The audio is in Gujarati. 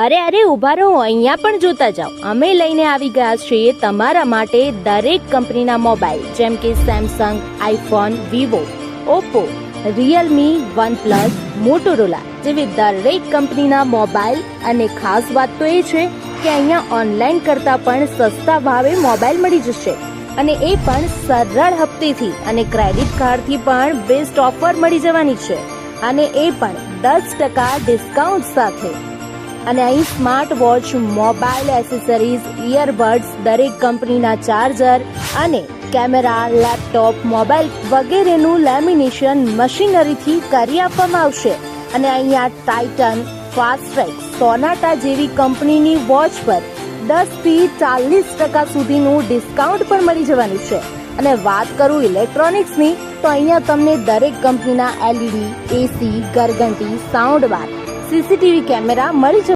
અરે અરે ઊભા રહો, અહીંયા પણ જોતા જાઓ. અમે લઈને આવી ગયા છીએ તમારા માટે દરેક કંપનીના મોબાઈલ, જેમ કે Samsung iPhone Vivo Oppo Realme OnePlus Motorola જેવી દરેક કંપનીના મોબાઈલ. અને ખાસ વાત તો એ છે કે અહીંયા ઓનલાઈન કરતાં પણ સસ્તા ભાવે મોબાઈલ મળી જશે. અને એ પણ સરળ હપ્તેથી અને ક્રેડિટ કાર્ડથી પણ બેસ્ટ ઓફર મળી જવાની છે. અને એ પણ દસ ટકા ડિસ્કાઉન્ટ સાથે. અને અહીં smart watch, mobile accessories earbuds દરેક કંપનીના ચાર્જર અને કેમેરા, લેપટોપ, મોબાઈલ વગેરેનું લેમિનેશન મશીનરીથી કરી આપવામાં આવશે. અને અહીંયા ટાઇટન ફાસ્ટ્રેક સોનાટા જેવી કંપનીની વોચ પર દસથી ચાલીસ ટકા સુધીનું ડિસ્કાઉન્ટ પણ મળી જવાનું છે. અને વાત કરું ઇલેક્ટ્રોનિક્સની, તો અહીંયા તમને દરેક કંપનીના LED, AC guarantee sound bar, CCTV camera મળી જશે